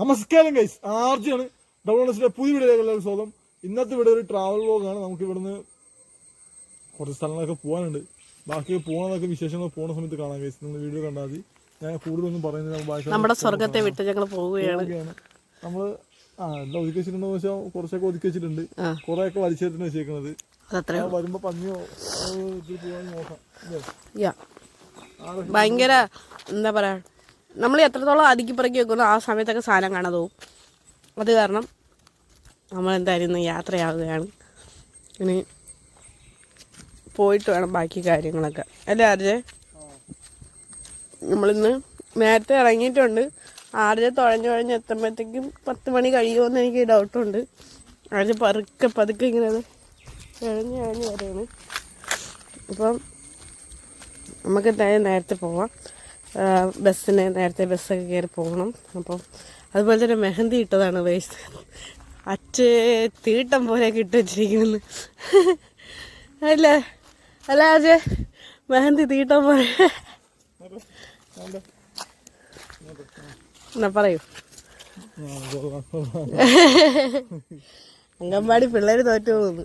നമസ്കാരം ഗൈസ് ആർജിയാണ് ഡബിൾസിന്റെ പുതിയ വീഡിയോയിലേക്ക് സ്വാഗതം. ഇന്നത്തെ ഇവിടെ ഒരു ട്രാവൽ വ്ലോഗാണ് നമുക്ക് ഇവിടുന്ന് കുറച്ച് സ്ഥലങ്ങളൊക്കെ പോകാനുണ്ട്. ബാക്കി പോകുന്നതൊക്കെ വിശേഷങ്ങൾ പോകുന്ന സമയത്ത് കാണാം ഗൈസ് നിങ്ങൾ വീഡിയോ കണ്ടാൽ മതി. ഞാൻ കൂടുതലൊന്നും പറയുന്നത് നമ്മുടെ സ്വർഗത്തെ വിട്ട് ഞങ്ങൾ പോവുകയാണ്. നമ്മൾ നമ്മൾ ആ എല്ലാം ഒതുക്കി വെച്ചിട്ടുണ്ടോ വെച്ചാൽ കുറച്ചൊക്കെ ഒതുക്കി വെച്ചിട്ടുണ്ട് കുറെ ഒക്കെ വലിച്ചെടുത്തിന് വെച്ചേക്കുന്നത് വരുമ്പോ പന്നിയോ പോകാൻ നോക്കാം. ഭയങ്കര എന്താ പറയാ നമ്മൾ എത്രത്തോളം അടുക്കി വെക്കുന്നു ആ സമയത്തൊക്കെ സാധനം കാണാതെ പോകും അത് കാരണം നമ്മൾ എന്തായാലും യാത്രയാവുകയാണ്. ഇനി പോയിട്ട് വേണം ബാക്കി കാര്യങ്ങളൊക്കെ. അല്ലേ ആർജെ? നമ്മളിന്ന് നേരത്തെ ഇറങ്ങിയിട്ടുണ്ട്. ആർജെ തുഴഞ്ഞു തുഴഞ്ഞ് എത്തുമ്പോഴത്തേക്കും പത്ത് മണി കഴിയുമെന്ന് എനിക്ക് ഡൗട്ടുണ്ട്. ആർജെ പതുക്കെ പതുക്കെ ഇങ്ങനെ അത് ഇഴഞ്ഞ് ഇഴഞ്ഞ് അപ്പം നമുക്ക് എന്തായാലും നേരത്തെ പോവാം. ബസ്സിന് നേരത്തെ ബസ്സൊക്കെ കയറി പോകണം. അപ്പം അതുപോലെ തന്നെ മെഹന്തി ഇട്ടതാണ് വേസ്റ്റ് അച്ഛ തീട്ടം പോലെ ഇട്ട് വെച്ചിരിക്കുന്നത്. അല്ലേ അല്ല അജയ് മെഹന്തി തീട്ടം പോലെ. എന്നാ പറയൂ. അംഗൻവാടി പിള്ളേർ തോറ്റു പോകുന്നു.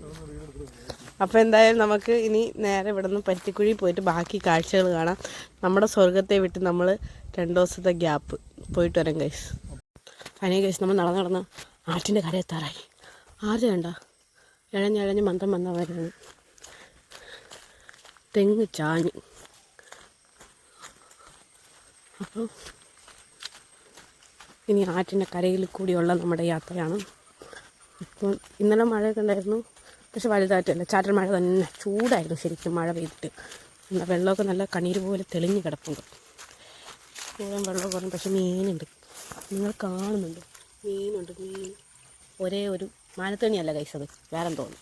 അപ്പോൾ എന്തായാലും നമുക്ക് ഇനി നേരെ ഇവിടെ നിന്ന് പരുത്തിക്കുഴി പോയിട്ട് ബാക്കി കാഴ്ചകൾ കാണാം. നമ്മുടെ സ്വർഗത്തെ വിട്ട് നമ്മൾ രണ്ട് ദിവസത്തെ ഗ്യാപ്പ് പോയിട്ട് വരാം കൈസ് അതിനെ കൈസ് നമ്മൾ നടന്ന് നടന്ന് ആറ്റിന്റെ കര എത്താറായി. ആര് വേണ്ട ഇഴഞ്ഞിഴഞ്ഞ് മന്ദം മന്ദം വരുന്നു തെങ്ങ് ചാഞ്ഞ്. അപ്പോൾ ഇനി ആറ്റിന്റെ കരയിൽ കൂടിയുള്ള നമ്മുടെ യാത്രയാണ്. ഇപ്പോൾ ഇന്നലെ മഴയൊക്കെ ഉണ്ടായിരുന്നു. പക്ഷെ വലുതായിട്ടല്ല. ചാറ്റൽ മഴ തന്നെ ചൂടായിരുന്നു ശരിക്കും മഴ പെയ്തിട്ട്. എന്നാൽ വെള്ളമൊക്കെ നല്ല കണ്ണീര് പോലെ തെളിഞ്ഞ് കിടപ്പുണ്ട്. കൂടുതലും വെള്ളം കുറഞ്ഞു പക്ഷെ മീനുണ്ട്. നിങ്ങൾ കാണുന്നുണ്ട്? മീനുണ്ട് മീൻ. ഒരേ ഒരു മാനത്തണിയല്ല കഴിച്ചത് വേറെ തോന്നും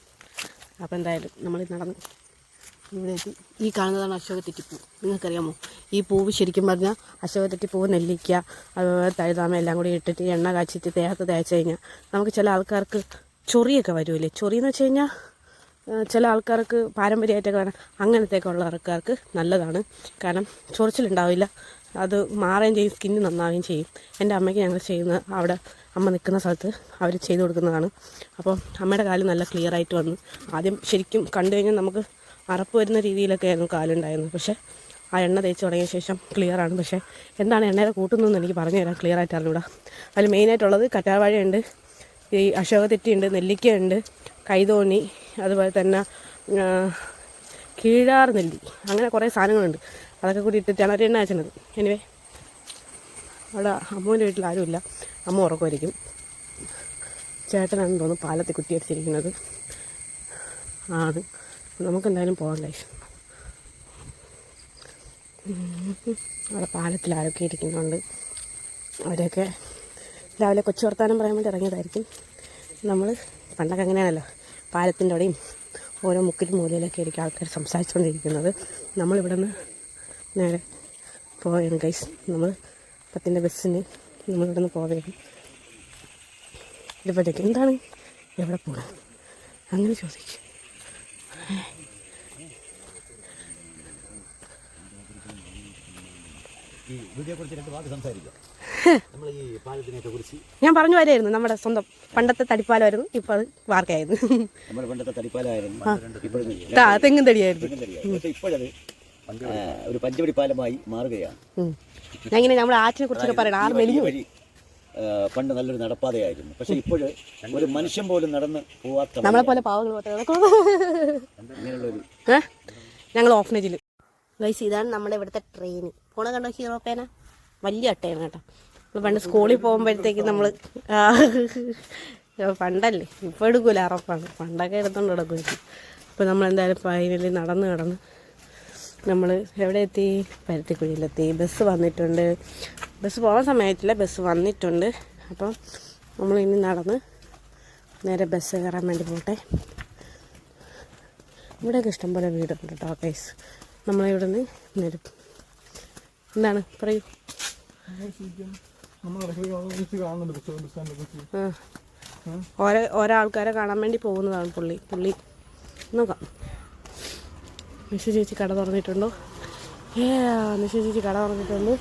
അപ്പോൾ എന്തായാലും നമ്മൾ നടന്ന്. ഇവിടെ ഈ കാണുന്നതാണ് അശോക തെറ്റിപ്പൂ. നിങ്ങൾക്കറിയാമോ? ഈ പൂവ് ശരിക്കും പറഞ്ഞാൽ അശോക തെറ്റിപ്പൂവ് നെല്ലിക്ക അതുപോലെ തഴുതാമ എല്ലാം കൂടി ഇട്ടിട്ട് എണ്ണ കാച്ചിട്ട് ദേഹത്ത് തേച്ച് കഴിഞ്ഞാൽ നമുക്ക് ചില ആൾക്കാർക്ക് ചൊറിയൊക്കെ വരുമല്ലേ ചൊറി എന്ന് വെച്ച് കഴിഞ്ഞാൽ ചില ആൾക്കാർക്ക് പാരമ്പര്യമായിട്ടൊക്കെ വേണം. അങ്ങനത്തെയൊക്കെ ഉള്ള ആൾക്കാർക്ക് നല്ലതാണ്. കാരണം ചൊറിച്ചിലുണ്ടാവില്ല. അത് മാറുകയും ചെയ്യും സ്കിന്ന് നന്നാവുകയും ചെയ്യും. എന്റെ അമ്മയ്ക്ക് ഞങ്ങൾ ചെയ്യുന്ന അവിടെ അമ്മ നിൽക്കുന്ന സ്ഥലത്ത് അവർ ചെയ്തു കൊടുക്കുന്നതാണ്. അപ്പോൾ അമ്മയുടെ കാൽ നല്ല ക്ലിയർ ആയിട്ട് വന്നു. ആദ്യം ശരിക്കും കണ്ടു കഴിഞ്ഞാൽ നമുക്ക് അറപ്പ് വരുന്ന രീതിയിലൊക്കെ ആയിരുന്നു കാലുണ്ടായിരുന്നത്. പക്ഷേ ആ എണ്ണ തേച്ച് തുടങ്ങിയ ശേഷം ക്ലിയർ ആണ് പക്ഷേ എന്താണ് എണ്ണയുടെ കൂട്ടുന്നതെന്ന് എനിക്ക് പറഞ്ഞു തരാം ക്ലിയർ ആയിട്ട് അറിഞ്ഞൂടാ അതിൽ മെയിനായിട്ടുള്ളത് കറ്റാവാഴയുണ്ട് ഈ അശോകത്തെറ്റിയുണ്ട് നെല്ലിക്കയുണ്ട് കൈതോണി അതുപോലെ തന്നെ കീഴാർ നെല്ലി അങ്ങനെ കുറേ സാധനങ്ങളുണ്ട്. അതൊക്കെ കൂടി ഇട്ടിട്ടാണ് അവർ എണ്ണ അയച്ചത് എനിവേ അവിടെ അമ്മുവിന്റെ വീട്ടിൽ ആരുമില്ല. അമ്മ ഉറക്കുമായിരിക്കും. ചേട്ടനാണെന്ന് തോന്നുന്നു പാലത്തിൽ കുത്തിയടിച്ചിരിക്കുന്നത് ആണ് നമുക്കെന്തായാലും പോകാം കഴിച്ചു അവിടെ പാലത്തിൽ ആരൊക്കെ ഇരിക്കുന്നുണ്ട്? അവരെയൊക്കെ രാവിലെ കൊച്ചു വർത്താനം പറയാൻ വേണ്ടി ഇറങ്ങിയതായിരിക്കും. നമ്മൾ പണ്ടൊക്കെ അങ്ങനെയാണല്ലോ. പാലത്തിന്റെ അവിടെയും ഓരോ മുക്കിലും മൂലയിലൊക്കെ ആയിരിക്കും ആൾക്കാർ സംസാരിച്ചുകൊണ്ടിരിക്കുന്നത്. നമ്മളിവിടെ നിന്ന് നേരെ പോവുകയാണ് ഗൈസ് നമ്മൾ പത്തിന്റെ ബസ്സിന് നമ്മളിവിടെ നിന്ന് പോവുകയാണ്. ഇതുപോലെയൊക്കെ. എന്താണ്? എവിടെ പോകണം അങ്ങനെ ചോദിച്ചു. ഈ വീഡിയോ കുറിച്ച് രണ്ട് വാക്ക് സംസാരിക്കാം. ഞാൻ പറഞ്ഞു വരായിരുന്നു നമ്മുടെ സ്വന്തം പണ്ടത്തെ തടിപ്പാലായിരുന്നു ഇപ്പൊ അത് വാർക്കയായിരുന്നു തെങ്ങും തടിയായിരുന്നു. ഒരു പഞ്ചവടി പാലമായി മാറുകയാണ് ഞാൻ ഇങ്ങനെ നമ്മുടെ ആറ്റിനെ കുറിച്ചൊക്കെ പറയണം ആറ് മെലിഞ്ഞു വഴി പണ്ട് നല്ലൊരു നടപ്പാതയായിരുന്നു. പക്ഷെ ഇപ്പോൾ ഒരു മനുഷ്യൻ പോലും നടന്ന് പോവാത്ത നമ്മളെ പോലെ പാവങ്ങൾ ഞങ്ങൾ ഓഫനേജിൽ ഗൈസ് ഇതാണ് നമ്മുടെ ഇവിടുത്തെ ട്രെയിൻ പോണ കണ്ടോ ഹീറോ പേന വലിയ അട്ടയാണ് കേട്ടോ. നമ്മൾ പണ്ട് സ്കൂളിൽ പോകുമ്പോഴത്തേക്ക് നമ്മൾ പണ്ടല്ലേ ഇപ്പോൾ എടുക്കൂല അറപ്പാണ്. പണ്ടൊക്കെ എടുത്തോണ്ട് കിടക്കും അപ്പോൾ നമ്മൾ എന്തായാലും ഫൈനലി നടന്ന് കിടന്ന് നമ്മൾ എവിടെ എത്തി? പരുത്തിക്കുഴിയിലെത്തി. ബസ് വന്നിട്ടുണ്ട്. ബസ് പോകാൻ സമയത്തില്ല ബസ് വന്നിട്ടുണ്ട്. അപ്പം നമ്മൾ ഇനി നടന്ന് നേരെ ബസ് കയറാൻ വേണ്ടി പോട്ടെ. ഇവിടെയൊക്കെ ഇഷ്ടംപോലെ വീടുണ്ട് കേട്ടോ കേസ് നമ്മളിവിടെ നിന്ന് നേരെ എന്താണ്? പറയൂ. ആ. ഓരോ ഓരോ ആൾക്കാരെ കാണാൻ വേണ്ടി പോകുന്നതാണ് പുള്ളി. പുള്ളി നോക്കാം. നിഷു ചേച്ചി കട തുറന്നിട്ടുണ്ടോ? ഏ നിഷു ചേച്ചി കട തുറന്നിട്ടുണ്ട്.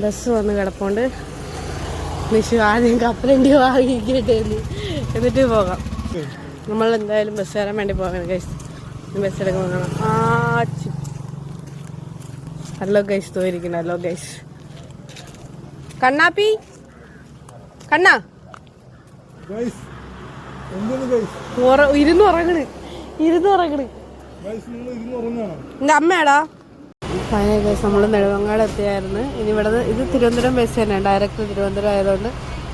ബസ് വന്ന് കിടപ്പുണ്ട്. നിഷു ആദ്യം കപ്പലണ്ടി വാങ്ങിക്കട്ടെ എന്ന്. എന്നിട്ട് പോകാം. നമ്മൾ എന്തായാലും ബസ് കയറാൻ വേണ്ടി പോകാൻ ഗൈസ് ബസ് എടുക്കാൻ ആ ചി- ഹലോ ഗൈസ് തോയിരിക്കുന്നു. ഹലോ ഗൈസ് കണ്ണാപ്പി കണ്ണാ. ഇരുന്ന് ഉറങ്ങണ്. ഇരുന്ന് ഉറങ്ങണ്. എന്റെ അമ്മയാടാ. ഫൈനൽ ഗൈസ് നമ്മൾ നെടുമങ്ങാട് എത്തിയായിരുന്നു. ഇനി ഇവിടെ ഇത് തിരുവനന്തപുരം ബസ് തന്നെയാണ് ഡയറക്റ്റ് തിരുവനന്തപുരം ആയതുകൊണ്ട്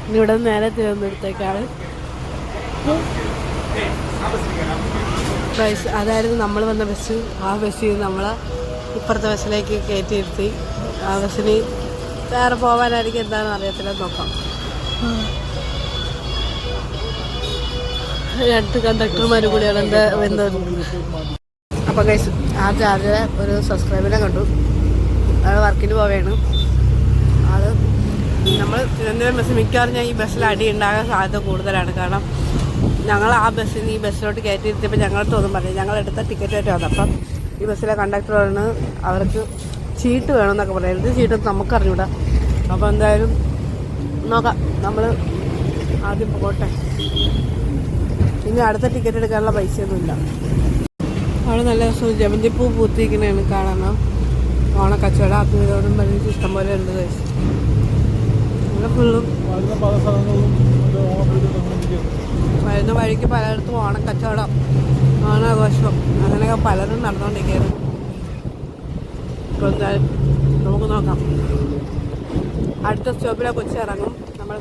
ഇനി ഇവിടെ നിന്ന് നേരെ തിരുവനന്തപുരത്തേക്കാണ്. ബസ് അതായിരുന്നു നമ്മൾ വന്ന ബസ് ആ ബസ് നമ്മളെ ഇപ്പുറത്തെ ബസ്സിലേക്ക് കയറ്റിയിരുത്തി ആ ബസ്സിന് വേറെ പോകാനായിരിക്കും എന്താണെന്ന് അറിയത്തില്ല. നോക്കാം. രണ്ട് കണ്ടക്ടർമാരും കൂടിയാണ് എന്താ എന്താ അപ്പോൾ കൈസ് ആ ചാർജർ ഒരു സബ്സ്ക്രൈബിനെ കണ്ടു. അയാൾ വർക്കിന് പോവുകയാണ്. അത് നമ്മൾ തിരുവനന്തപുരം ബസ് മിക്കവാറും ഞാൻ ഈ ബസ്സിൽ അടി ഉണ്ടാകാൻ സാധ്യത കൂടുതലാണ്. കാരണം ഞങ്ങൾ ആ ബസ്സിൽ നിന്ന് ഈ ബസ്സിലോട്ട് കയറ്റിയിരുത്തിയപ്പോൾ ഞങ്ങളുടെ തോന്നും പറഞ്ഞു ഞങ്ങൾ എടുത്ത ടിക്കറ്റ് ആയിട്ട് വന്നു. അപ്പം ഈ ബസ്സിലെ കണ്ടക്ടറാണ് അവർക്ക് ചീട്ട് വേണമെന്നൊക്കെ പറയാം. എന്ത് ചീട്ടൊന്നും നമുക്ക് അറിഞ്ഞൂടാ അപ്പോൾ എന്തായാലും നോക്കാം. നമ്മൾ ആദ്യം പോകട്ടെ ഇനി അടുത്ത ടിക്കറ്റ് എടുക്കാനുള്ള പൈസയൊന്നുമില്ല. അവിടെ നല്ല ജമന്തിപ്പൂ പൂത്തിരിക്കണതാണ് കാണാൻ. ഓണക്കച്ചവടം അതും പറഞ്ഞിട്ട് ഇഷ്ടംപോലെ ഉണ്ട്. ഇവിടെ ഫുള്ളും വരുന്ന വഴിക്ക് പലയിടത്തും ഓണക്കച്ചവടം ഓണാഘോഷം അങ്ങനെയൊക്കെ പലരും നടന്നുകൊണ്ടിരിക്കുകയാണ്. ഇപ്പോൾ എന്തായാലും നമുക്ക് നോക്കാം. അടുത്ത സ്റ്റോപ്പിലെ കൊച്ചി ഇറങ്ങും നമ്മുടെ.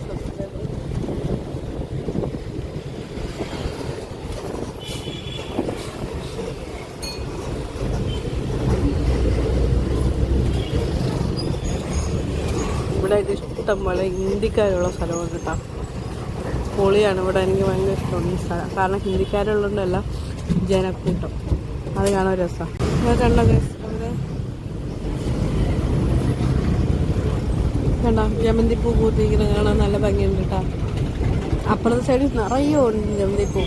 ഇവിടെ ഇത് ഇഷ്ടം പോലെ ഹിന്ദിക്കാരുള്ള സ്ഥലമാണ് കേട്ടോ. പൊളിയാണ്. ഇവിടെ എനിക്ക് ഭയങ്കര ഇഷ്ടമാണ് ഈ സ്ഥലം. കാരണം ഹിന്ദിക്കാരുള്ളതുകൊണ്ടല്ല ജനക്കൂട്ടം. അത് കാണാൻ രസം. ഇവിടെ കണ്ടോ. ജമന്തിപ്പൂ പൂത്തിരിക്കുന്നത് കാണാൻ നല്ല ഭംഗിയുണ്ട് കേട്ടോ. അപ്പുറത്തെ സൈഡിൽ നിറയെ ഉണ്ട് ജമന്തിപ്പൂ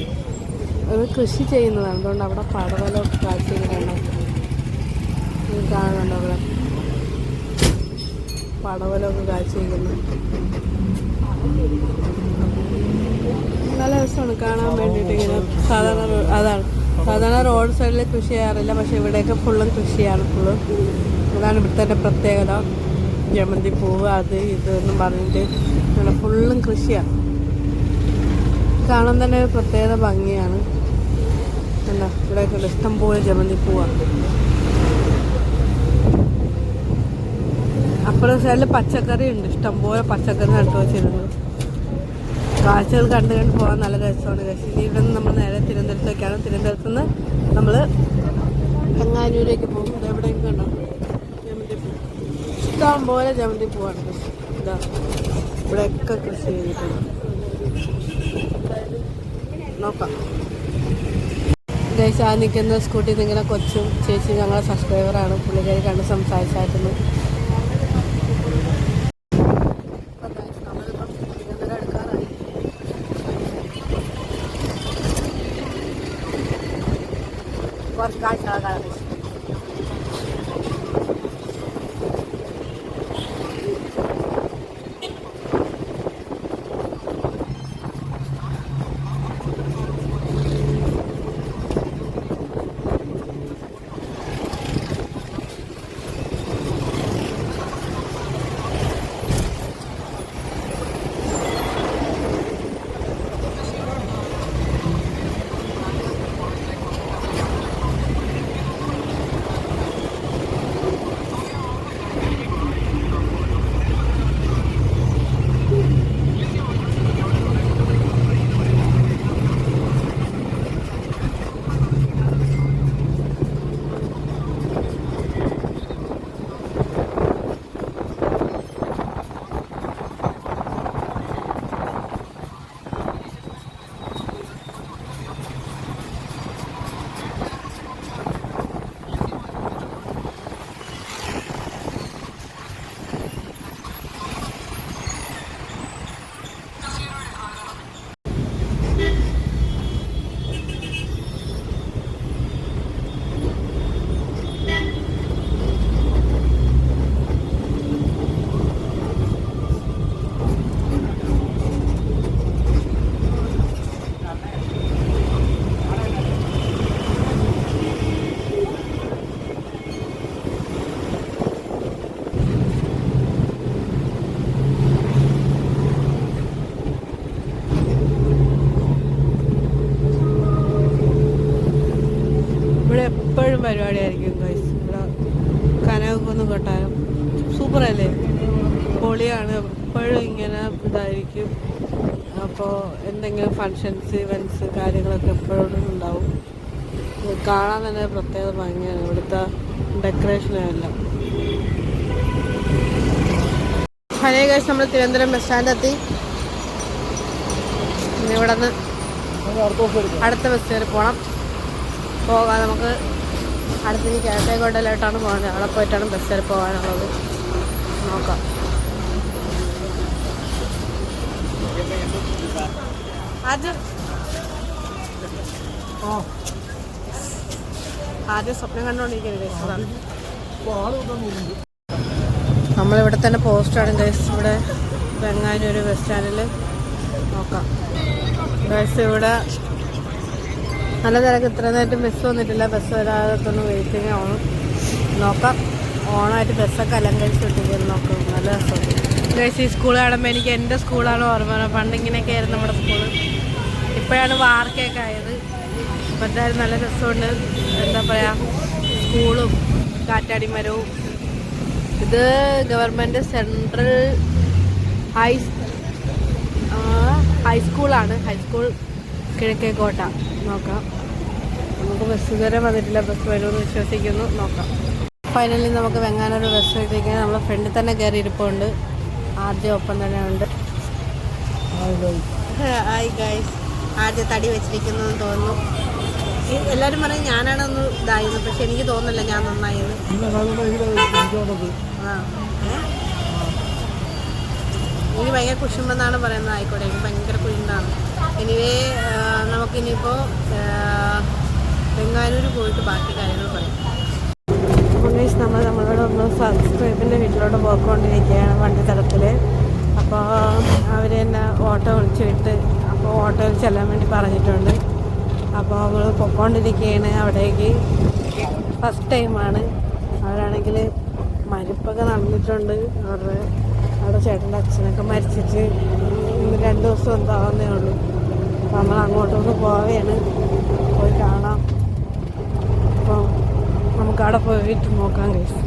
അവർ കൃഷി ചെയ്യുന്നതാണ്. അതുകൊണ്ട് അവിടെ പടവലൊക്കെ കാഴ്ച കണ്ടോ ഇത് കാണുന്നുണ്ടോ അവിടെ പടവലൊക്കെ കാഴ്ച ചെയ്യുന്നു നല്ല രസമാണ് കാണാൻ വേണ്ടിയിട്ട് ഇങ്ങനെ സാധാരണ അതാണ്. സാധാരണ റോഡ് സൈഡിൽ കൃഷി ചെയ്യാറില്ല. പക്ഷെ ഇവിടെയൊക്കെ ഫുള്ളും കൃഷിയാണ് ഫുള്ളും അതാണ് ഇവിടുത്തെ പ്രത്യേകത. ജമന്തി പൂവ് അത് ഇത് എന്നും പറഞ്ഞിട്ട് അങ്ങനെ ഫുള്ളും കൃഷിയാണ് കാണാൻ തന്നെ ഒരു പ്രത്യേക ഭംഗിയാണ്. എന്താ ഇവിടെയൊക്കെ ഇഷ്ടം പോലെ ജമന്തി പൂവാണ് അപ്പുറത്തെ സൈഡിൽ പച്ചക്കറി ഉണ്ട്. ഇഷ്ടം പോലെ പച്ചക്കറി നട്ടു വെച്ചിട്ടുണ്ട്. കാഴ്ചകൾ കണ്ടു കണ്ട് പോകാൻ നല്ല രസമാണ് ഇനി ഇവിടെ നിന്ന് നമ്മൾ നേരെ തിരുവനന്തപുരത്തേക്കാണ്. തിരുവനന്തപുരത്ത് നിന്ന് നമ്മൾ ചെങ്ങാനൂരേക്ക് പോകും ഇത് എവിടെയും കണ്ടോ ജമന്തി പൂ ഇഷ്ടം പോലെ ജമന്തി പോവാണ്. ഇവിടെയൊക്കെ കൃഷി ചെയ്തിട്ടുണ്ട്. നോക്കാം. ഗൈസ് നിൽക്കുന്ന സ്കൂട്ടി നിങ്ങളെ കൊച്ചും ചേച്ചി ഞങ്ങളെ സബ്സ്ക്രൈബറാണ് പുള്ളിക്കാരി കണ്ട് സംസാരിച്ചായിരുന്നു. കുറച്ച് കാഴ്ചകളൊക്കെ ഫങ്ഷൻസ് ഇവന്റ്സ് കാര്യങ്ങളൊക്കെ എപ്പോഴും ഉണ്ടാവും. കാണാൻ തന്നെ പ്രത്യേകത ഭംഗിയാണ്. ഇവിടുത്തെ ഡെക്കറേഷനെല്ലാം ഹലേ കേസ് നമ്മൾ തിരുവനന്തപുരം ബസ് സ്റ്റാൻഡ് എത്തി. ഇവിടെ നിന്ന് അടുത്ത ബസ് കയറി പോകണം പോകാൻ നമുക്ക് അടുത്തിനി കിഴക്കേക്കോട്ടയിലോട്ടാണ് പോകുന്നത് അവിടെ പോയിട്ടാണ് ബസ് കയറി പോകാനുള്ളത്. നോക്കാം. ആദ്യം ആ ആദ്യം സ്വപ്നം കണ്ടുകൊണ്ടിരിക്കുന്നത് നമ്മളിവിടെ തന്നെ പോസ്റ്റ് പോസ്റ്റാണ് ഗൈസ് ഇവിടെ വെങ്ങാനൂർ ബസ് സ്റ്റാൻഡിൽ നോക്കാം. ഗൈസ് ഇവിടെ നല്ല തിരക്ക്. ഇത്ര നേരത്തെ ബസ് വന്നിട്ടില്ല. ബസ് വരാതൊന്നും വെയിറ്റിംഗ് ആണ് നോക്കാം. ഓണായിട്ട് ബസ്സൊക്കെ അലങ്കരിച്ച് വിട്ടിരിക്കുന്നു നോക്കാം. നല്ല രസമുണ്ട്. ഗൈസ് ഈ സ്കൂൾ എനിക്ക് എന്റെ സ്കൂളാണ് ഓർമ്മ. പണ്ടിങ്ങനെയൊക്കെ ആയിരുന്നു നമ്മുടെ സ്കൂൾ ഇപ്പോഴാണ് വാർക്കയൊക്കെ ആയത്. അപ്പോൾ എന്തായാലും നല്ല രസമുണ്ട്. എന്താ പറയുക സ്കൂളും കാറ്റാടിമരവും. ഇത് ഗവൺമെന്റ് സെൻട്രൽ ഹൈ ഹൈസ്കൂളാണ് ഹൈസ്കൂൾ കിഴക്കേക്കോട്ട നോക്കാം. നമുക്ക് ബസ് ഇതുവരെ വന്നിട്ടില്ല. ബസ് വരുമെന്ന് വിശ്വസിക്കുന്നു. നോക്കാം. ഫൈനലി നമുക്ക് വെങ്ങാനൊരു ബസ് കിട്ടിയിരിക്കുന്നത് നമ്മൾ ഫ്രണ്ടിൽ തന്നെ കയറി ഇരിപ്പുണ്ട് ആദ്യം ഒപ്പം തന്നെ ഉണ്ട്. ഹായ് ഗൈസ് ആദ്യം തടി വെച്ചിരിക്കുന്നതെന്ന് തോന്നുന്നു. എല്ലാവരും പറയും ഞാനാണെന്ന് ഇതായിരുന്നു പക്ഷെ എനിക്ക് തോന്നുന്നില്ല ഞാൻ നന്നായത്. എനിക്ക് ഭയങ്കര കുശുമ്പെന്നാണ് പറയുന്നത് ആയിക്കോട്ടെ എനിക്ക് ഭയങ്കര കുശുമ്പാണ്. എനിവേ നമുക്കിനിയിപ്പോൾ ബംഗാലൂർ പോയിട്ട് ബാക്കി കാര്യങ്ങൾ പറയാം. നമ്മൾ നമ്മളോട് ഒന്ന് സബ്സ്ക്രൈബിന്റെ വീട്ടിലോട്ട് പോയിക്കൊണ്ടിരിക്കുകയാണ് വണ്ടി തലത്തിൽ അപ്പോൾ അവർ എന്നെ ഓട്ടോ വിളിച്ചു വിട്ട് ഓട്ടോയിൽ ചെല്ലാൻ വേണ്ടി പറഞ്ഞിട്ടുണ്ട്. അപ്പോൾ അവൾ പൊക്കോണ്ടിരിക്കുകയാണ് അവിടേക്ക്. ഫസ്റ്റ് ടൈമാണ് അവരാണെങ്കിൽ മരിപ്പൊക്കെ നടന്നിട്ടുണ്ട്. അവരുടെ അവിടെ ചേട്ടന്റെ അച്ഛനൊക്കെ മരിച്ചിട്ട് രണ്ട് ദിവസം എന്താവുന്നേ ഉള്ളൂ. അപ്പോൾ നമ്മൾ അങ്ങോട്ടൊന്ന് പോവുകയാണ് പോയി കാണാം. അപ്പോൾ നമുക്ക് അവിടെ പോയിട്ട് നോക്കാം കേസ്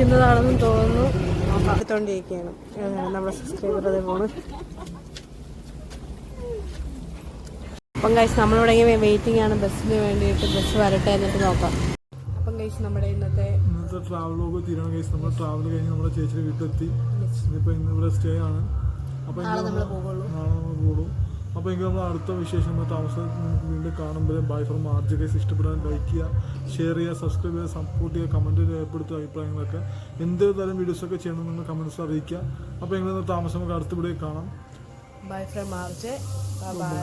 ആ തോന്നുന്നു. എടുത്തോണ്ടിരിക്കുകയാണ്. നമ്മുടെ സബ്സ്ക്രൈബർ അതേ പോണ് അപ്പം കഴിച്ച് നമ്മളിവിടെ വെയിറ്റിംഗ് ആണ്. ബസ്സിന് വേണ്ടിയിട്ട് ബസ് വരട്ടെ എന്നിട്ട് നോക്കാം. അപ്പം കഴിച്ച് നമ്മുടെ ഇന്നത്തെ ഇന്നത്തെ ട്രാവലോഗ് തീരണം കഴിച്ച് നമ്മൾ ട്രാവൽ കഴിഞ്ഞ് നമ്മുടെ ചേച്ചിയുടെ വീട്ടിലെത്തി. ഇന്നിപ്പോൾ ഇന്ന് ഇവിടെ സ്റ്റേ ആണ്. അപ്പോൾ നാളെ നമ്മൾ പോകുള്ളൂ അപ്പോൾ എങ്കിൽ നമ്മൾ അടുത്ത വിശേഷം നമ്മൾ താമസം വീണ്ടും കാണുമ്പോൾ ബൈ ഫ്രം ആർജ് കേസ് ഇഷ്ടപ്പെടാൻ ലൈക്ക് ചെയ്യുക ഷെയർ ചെയ്യുക സബ്സ്ക്രൈബ് ചെയ്യുക സപ്പോർട്ട് ചെയ്യുക കമന്റ് രേഖപ്പെടുത്തുക അഭിപ്രായങ്ങളൊക്കെ. എന്ത് തരം വീഡിയോസൊക്കെ ചെയ്യണം നിങ്ങൾ കമന്റ്സ് അറിയിക്കുക. അപ്പോൾ എങ്ങനെ താമസം? നമുക്ക് അടുത്ത വീഡിയോ കാണാം. Bye from March by